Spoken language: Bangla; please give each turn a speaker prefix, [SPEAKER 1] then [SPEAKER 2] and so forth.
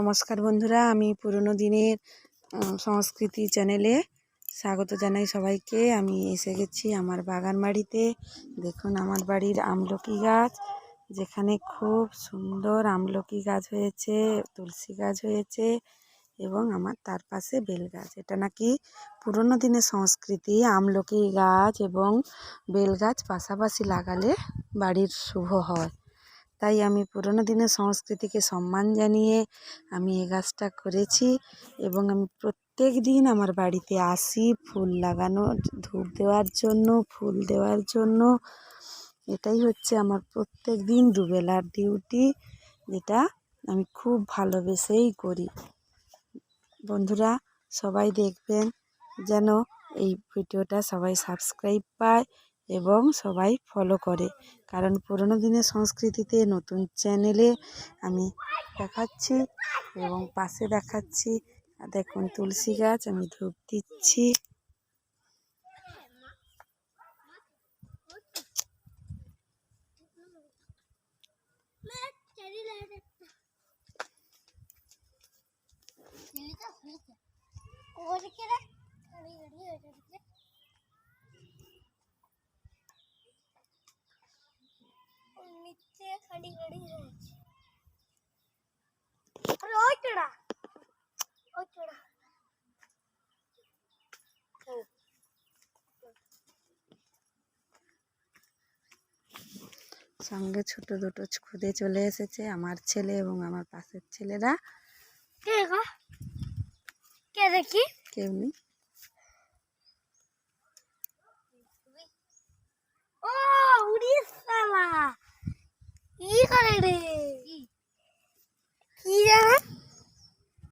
[SPEAKER 1] নমস্কার বন্ধুরা, আমি পুরনো দিনের সংস্কৃতি চ্যানেলে স্বাগত জানাই সবাইকে। আমি এসে গেছি আমার বাগান বাড়িতে। দেখুন, আমার বাড়ির আমলকি গাছ, যেখানে খুব সুন্দর আমলকি গাছ হয়েছে, তুলসী গাছ হয়েছে এবং আমার তার পাশে বেল গাছ। এটা নাকি পুরনো দিনের সংস্কৃতি, আমলকি গাছ এবং বেল গাছ পাশাপাশি লাগালে বাড়ির শুভ হয়। তাই আমি পুরনো দিনের সংস্কৃতিকে সম্মান জানিয়ে আমি এ গাছটা করেছি এবং আমি প্রত্যেক দিন আমার বাড়িতে আসি ফুল লাগানো, ধূপ দেওয়ার জন্য, ফুল দেওয়ার জন্য। এটাই হচ্ছে আমার প্রত্যেক দিন দুবেলার ডিউটি যেটা আমি খুব ভালোবেসেই করি। বন্ধুরা, সবাই দেখবেন যেন এই ভিডিওটা সবাই সাবস্ক্রাইব পায় এবং সবাই ফলো করে। কারণ পুরোনো দিনের সংস্কৃতিতে নতুন চ্যানেলে আমি দেখাচ্ছি এবং পাশে দেখাচ্ছি। দেখুন তুলসী গাছ, আমি ধূপ দিচ্ছি।
[SPEAKER 2] নিচে
[SPEAKER 1] সঙ্গে ছোট দুটো খুদে চলে এসেছে আমার ছেলে এবং আমার পাশের ছেলেরা।
[SPEAKER 2] কে দেখি?
[SPEAKER 1] কেউ নেই
[SPEAKER 2] ও উড়িষ্যালা ই করে রে?